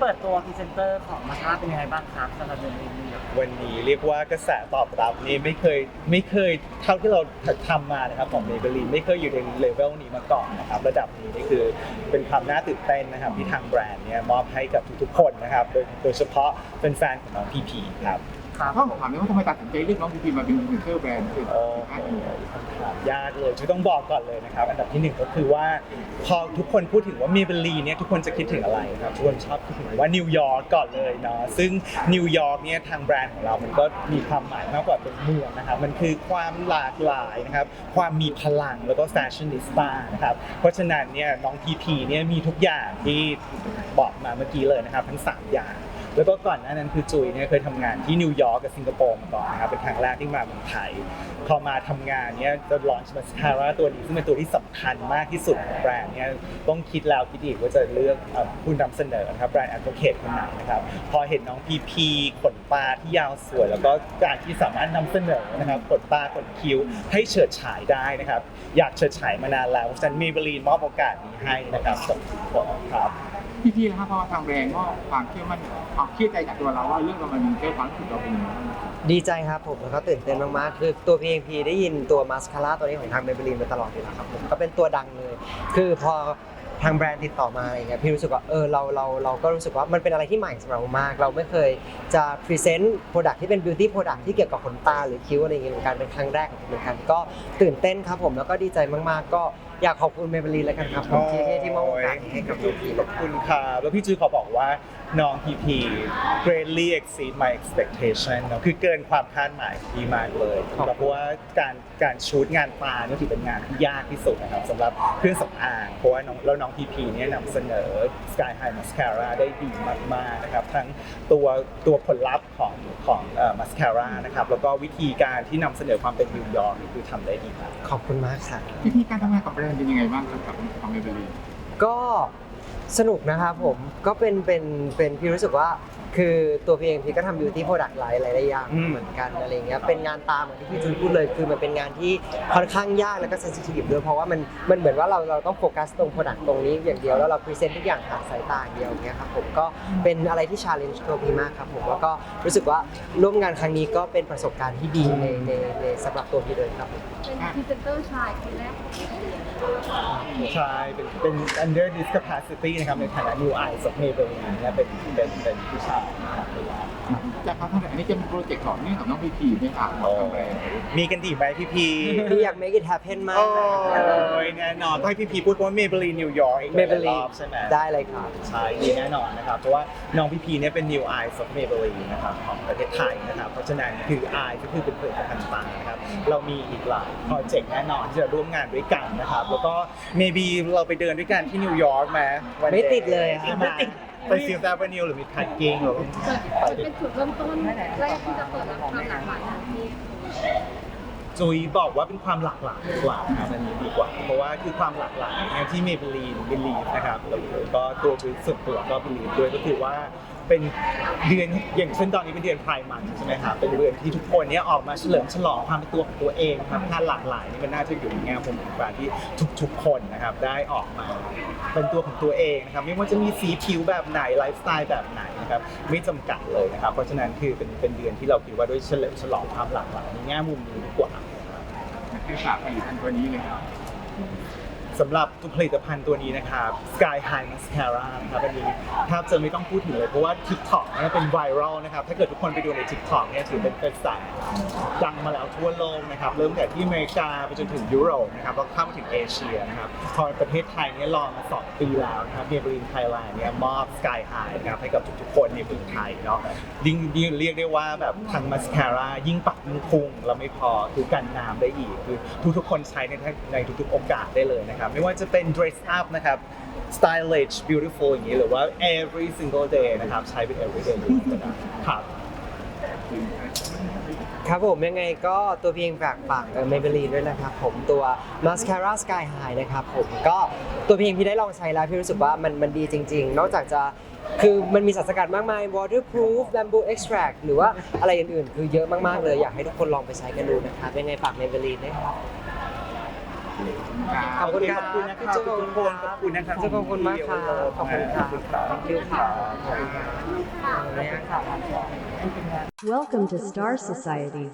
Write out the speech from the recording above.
เปิดตัวพรีเซนเตอร์ของมาชาเป็นยังไงบ้างครับสำหรับเดือนนี้วันนี้เรียกว่ากระแสตอบรับนี่ไม่เคยไม่เคยเท่าที่เราทำมานะครับของเมเบลีนไม่เคยอยู่ในเลเวลนี้มาก่อนนะครับระดับนี้นี่คือเป็นความน่าตื่นเต้นนะครับที่ทางแบรนด์เนี่ยมอบให้กับทุกๆคนนะครับโดยโดยเฉพาะเป็นแฟนของน้องพีพีครับ พ่อผมถามเลยว่าทำไมตัดสินใจเลือกน้องพีพีมาเป็นพรีเซนเตอร์แบรนด์คือโอ้คำถามยากเลยที่ต้องบอกก่อนเลยนะครับ อันดับที่หนึ่งก็คือว่าพอทุกคนพูดถึงว่าเมเบลีเนี่ยทุกคนจะคิดถึงอะไรครับทุกคนชอบคิดถึงว่านิวยอร์กก่อนเลยเนาะซึ่งนิวยอร์กเนี่ยทางแบรนด์ของเรา มันก็มีความหมายมากกว่าเป็นเมืองนะครับมันคือความหลากหลายนะครับความมีพลังแล้วก็แฟชั่นนิสต้านะครับเพราะฉะนั้นเนี่ยน้องพีพีเนี่ยมีทุกอย่างที่บอกมาเมื่อกี้เลยนะครับ ทั้งสามอย่าง แล้วก็ก่อนหน้านั้นคือจุยเนี่ยเคยทำงานที่นิวยอร์กกับสิงคโปร์มาก่อนนะครับเป็นครั้งแรกที่มาเมืองไทย พอมาทำงานเนี่ยจะลอนชมาสคาร่าตัวนี้ซึ่งเป็นตัวที่สำคัญมากที่สุดของแบรนด์เนี่ยต้องคิดแล้วคิดอีกว่าจะเลือกเอ่อผู้นำเสนอนะครับแบรนด์แอดโวเคทคนไหนนะครับพอเห็นน้องพีพีขนตาที่ยาวสวย แล้วก็การที่สามารถนำเสนอนะครับขนตาขนคิ้วให้เฉิดฉายได้นะครับอยากเฉิดฉายมานานแล้วเพราะฉะนั้นเมเบลีนมอบโอกาสนี้ให้นะครับกับทุกคนครับ พีพีนะครับเพราะว่าทางแบรนด์ก็ความเชื่อมั่นความเชื่อใจจากตัวเราว่าเรื่องเรามันมีเจ้ความรู้สึกเราเป็นยังไงบ้าง ดีใจครับผมแล้วก็ตื่นเต้นมากๆคือตัว PNP ได้ยินตัวมาสคาร่าตัวนี้ของทางเมเบลีนมาตลอดอยู่แล้วครับผมก็เป็นตัวดังเลย คือพอทางแบรนด์ติดต่อมาอะไรเงี้ยพี่รู้สึกว่าเออเราเราเราก็รู้สึกว่ามันเป็นอะไรที่ใหม่สำหรับเรามาก เราไม่เคยจะพรีเซนต์โปรดักที่เป็นบิวตี้โปรดักที่เกี่ยวกับขนตาหรือคิ้วอะไรอย่างเงี้ยเหมือนกันเป็นครั้งแรกของผมเหมือนกันก็ตื่นเต้นครับผมแล้วก็ดีใจมากๆก็ อยากขอบคุณเมเบลีนแล้วกันครับผมที่ที่ที่มอบโอกาสนี้ให้กับน้องพีขอบคุณครับแล้วพี่จือเขาบอกว่าน้องพีพี greatly exceed my expectation เนอะคือเกินความคาดหมายของพี่มากเลยเพราะว่าการการชูตงานตาเนี่ยถือเป็นงานที่ยากที่สุดนะครับสำหรับเครื่องสำอางเพราะว่าน้องแล้วน้องพีพีเนี่ยนำเสนอ Sky High Mascara ได้ดีมากๆนะครับทั้งตัวตัวผลลัพธ์ของของเอ่อ mascara นะครับแล้วก็วิธีการที่นำเสนอความเป็นนิวยอร์กนี่คือทำได้ดีมาก ขอบคุณมากค่ะพีพีการทำงานกับแบรนด์เป็นยังไงบ้างครับกับของเมเบลีก็ สนุกนะครับผมก็เป็นเป็นเป็นพี่รู้สึกว่า คือตัวพี่เองพี่ก็ทำบิวตี้โปรดักต์หลายหลายๆอย่างอืมเหมือนกันอะไรเงี้ยเป็นงานตามเหมือนที่พี่จุนพูดเลย คือมันเป็นงานที่ค่อนข้างยากแล้วก็เซนซิทีฟด้วยเพราะว่ามันมันเหมือนว่าเราเราต้องโฟกัสตรงโปรดักต์ตรงนี้อย่างเดียวแล้วเราพรีเซนต์ทุกอย่างผ่านสายตาอย่างเดียวเงี้ยครับผมก็เป็นอะไรที่ชาเลนจ์ตัวพี่มากครับผมแล้วก็รู้สึกว่าร่วมงานครั้งนี้ก็เป็นประสบการณ์ที่ดีในในในสำหรับตัวพี่เลยครับผมเป็นพรีเซนเตอร์ชายคนแรกของประเทศใช่เป็นเป็น under discapacity นะครับในฐานะ new eyes of Maybelline เนี่ยเป็นเป็นเป็นผู้ชายนะครับจากเขาทำแบบนี้จะมีโปรเจกต์ต่อเนื่องกับน้องพีพีไหมครับของทางแบรนด์มีกันดีไหมพี่พีพี่อยาก make it happen มากโอ้ยแน่นอนต้องให้พี่พีพูดเพราะว่า Maybelline New York อีกหลายๆร Maybelline อบใช่ไหมได้เลยครับใช่ดีแน่นอนนะครับเพราะว่าน้องพี่พีเนี่ยเป็น new eyes of Maybelline นะครับของประเทศไทยนะครับเพราะฉะนั้นคือ eye ก็คือเป็นผลิตภัณฑ์ตานะครับเรามีอีกหลายโปรเจกต์แน่นอนที่จะร่วมงานด้วยกันนะครับแล้วก็ maybe เราไปเดินด้วยกันที่นิวยอร์กไหมวันไม่ติดเลยครับใช่ไหมไปฟิลด์แอเวนิวหรือมีคัดกิ้งหรือเปิดจะเป็นจุดเริ่มต้นแรกที่จะเปิดรับความหลากหลายทางนี้จุยบอกว่าเป็นความหลากหลายดีกว่าครับอันนี้ดีกว่า เพราะว่าคือความหลากหลายเนี่ยที่เมเบลีนบิลีฟนะครับแล้วก็ตัวบิลส่วนตัวก็บิลีฟด้วยก็คือว่า เป็นเดือนอย่างเช่นตอนนี้เป็นเดือนพายมันใช่ไหมครับเป็นเดือนที่ทุกคนเนี่ยออกมาเฉลิมฉลองความเป็นตัวของตัวเองครับการหลากหลายนี่มันน่าจะอยู่ในแง่มุมของการที่ทุกๆคนนะครับได้ออกมาเป็นตัวของตัวเองนะครับไม่ว่าจะมีสีผิวแบบไหนไลฟ์สไตล์แบบไหนนะครับไม่จำกัดเลยนะครับเพราะฉะนั้นคือเป็นเป็นเดือนที่เราคิดว่าด้วยเฉลิมฉลองความหลากหลายในแง่มุมนี้ดีกว่าให้ฝากผลิตภัณฑ์ตัวนี้เลยครับ สำหรับตัวผลิตภัณฑ์ตัวนี้นะครับ Sky High Mascara นะครับอันนี้แทบจะไม่ต้องพูดถึงเลย เพราะว่า TikTok เนี่ยเป็นไวรัลนะครับ ถ้าเกิดทุกคนไปดูใน TikTok เนี่ยถือเป็นเป็นสายดังมาแล้วทั่วโลกนะครับ เริ่มแต่ที่อเมริกาไปจนถึงยุโรปนะครับแล้วเข้ามาถึงเอเชียนะครับ พอประเทศไทยเนี่ยรอมา2ปีแล้วนะครับเ a เบลินไทยแลนด์เนี่ยมอบ Sky High นะครับให้กับทุกๆคนในเมืองไทยเนาะยิ่งยิ่งเรียกได้ว่าแบบทางมาสคาร่ายิ่งปักยิ่งพุ่งแล้วไม่พอคือกันน้ำได้อีกคือทุกๆคนใช้ในในทุกๆโอกาสได้เลยนะครับไม่ว่าจะเป็น dress up นะครับ stylish beautiful อย่างนี้หรือว่า every single day นะครับใช้เป็น everyday use ก็ได้ครับ ครับผมยังไงก็ตัวเพียงฝากฝากเมเบลีนด้วยนะครับผมตัว Mascara Sky High นะครับผมก็ตัวเพียงพี่ได้ลองใช้แล้วพี่รู้สึกว่ามันมันดีจริง ๆ นอกจากจะคือมันมีสารสกัดมากมาย waterproof bamboo extract หรือว่าอะไรอื่นๆ คือเยอะมากๆเลยอยากให้ทุกคนลองไปใช้กันดูนะครับยังไงฝากเมเบลีนด้วยครับ ขอบคุณครับขอบคุณนะครับทุกคนขอบคุณนะครับขอบคุณมากครับขอบคุณครับ Thank you ครับขอบคุณครับเป็นข่าวครับเป็นงาน Welcome to Star Society.